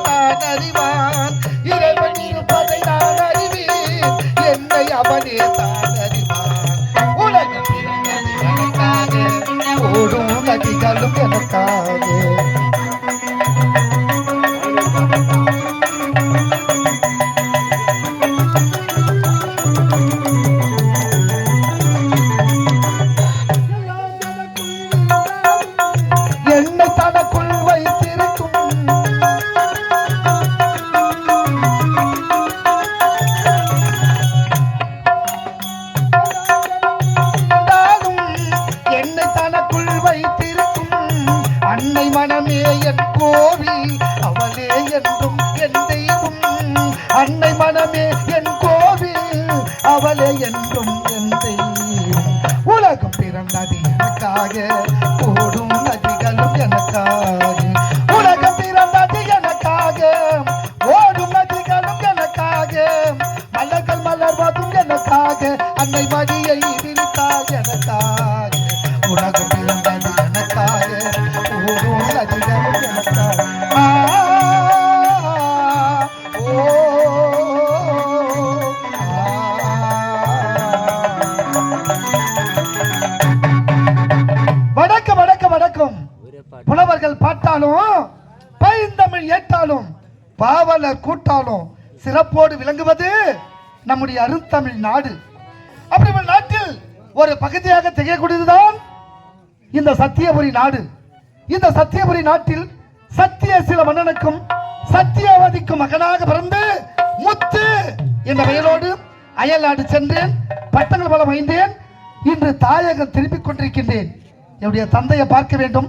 தான் அறிவான் இறைவன் மனமே என் கோவி அவளே என்றும் என் தெய்வம். அன்னை மனமே என் கோவில் அவளே என்றும் என் தெய்வம். உலகம் பிறந்தது எனக்காக போடும் புலவர்கள் பாட்டாலும் பைந்தமிழ் ஏற்றாலும் பாவலர் கூட்டாலும் சிறப்போடு விளங்குவது நம்முடைய அருந்தமிழ் நாடு. அப்படி நாட்டில் ஒரு பகுதியாக திகழக்கூடியதுதான் இந்த சத்தியபுரி நாடு. இந்த சத்தியபுரி நாட்டில் சத்திய சில மன்னனுக்கும் சத்தியவதிக்கும் மகனாக பிறந்து முத்து என்ற பெயரோடு அயல் நாடு சென்றேன் பட்டங்கள் பலம் வைந்தேன் இன்று தாயகம் திரும்பிக் கொண்டிருக்கின்றேன். என்னுடைய தந்தையை பார்க்க வேண்டும்.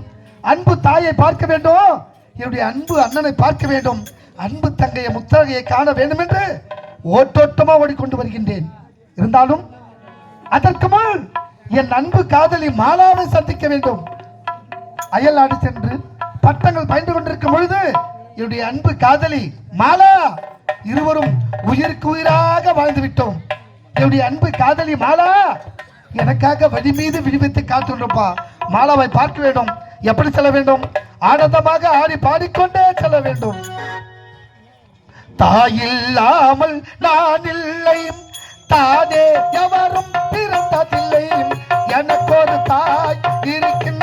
அன்பு தாயை பார்க்க வேண்டும். என்னுடைய அன்பு அண்ணனை பார்க்க வேண்டும். அன்பு தங்கையை முத்தகையை காண வேண்டும் என்று ஓட்டோட்டமாக ஓடிக்கொண்டு வருகின்றேன். இருந்தாலும் அதற்கு முன் என் அன்பு காதலி மாலாவை சந்திக்க வேண்டும். அயல் நாடு சென்று பட்டங்கள் பயின்று கொண்டிருக்கும் பொழுது என்னுடைய அன்பு காதலி மாலா இருவரும் உயிருக்கு உயிராக வாழ்ந்து விட்டோம். என்னுடைய அன்பு காதலி மாலா எனக்காக வழி மீது விடுவித்து காத்துள்ளப்பா மாலாவை பார்க்க வேண்டும். எப்படி செல்ல வேண்டும்? ஆனந்தமாக ஆடி பாடிக்கொண்டே செல்ல வேண்டும். தாயில்லாமல் நான் இல்லை. தானே எவரும் பிறந்ததில்லை. எனக்கு ஒரு தாய் இருக்கின்றாள்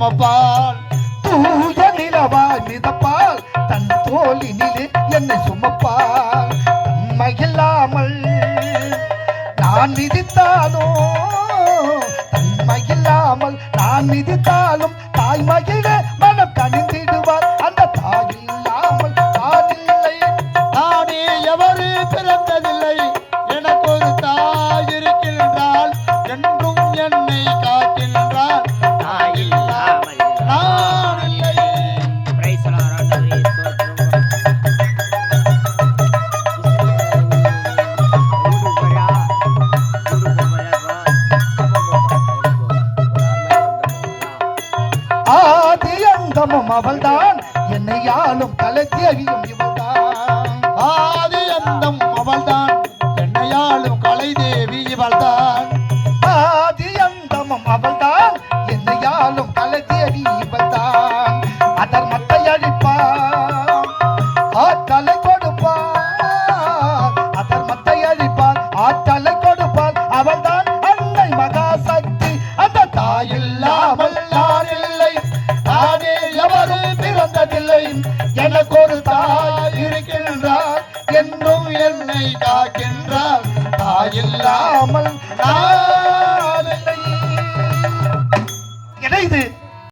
சுமப்பால். தூய நிலவாய் மிதப்பால் தன் தோலினிலே என்னை சுமப்பால். தன்மையில்லாமல் நான் மிதித்தாலும் தன்மையில்லாமல் நான் மிதித்தாலும் தாய் மகிழ மனம் கணிந்திடுவார் அந்த தாயில்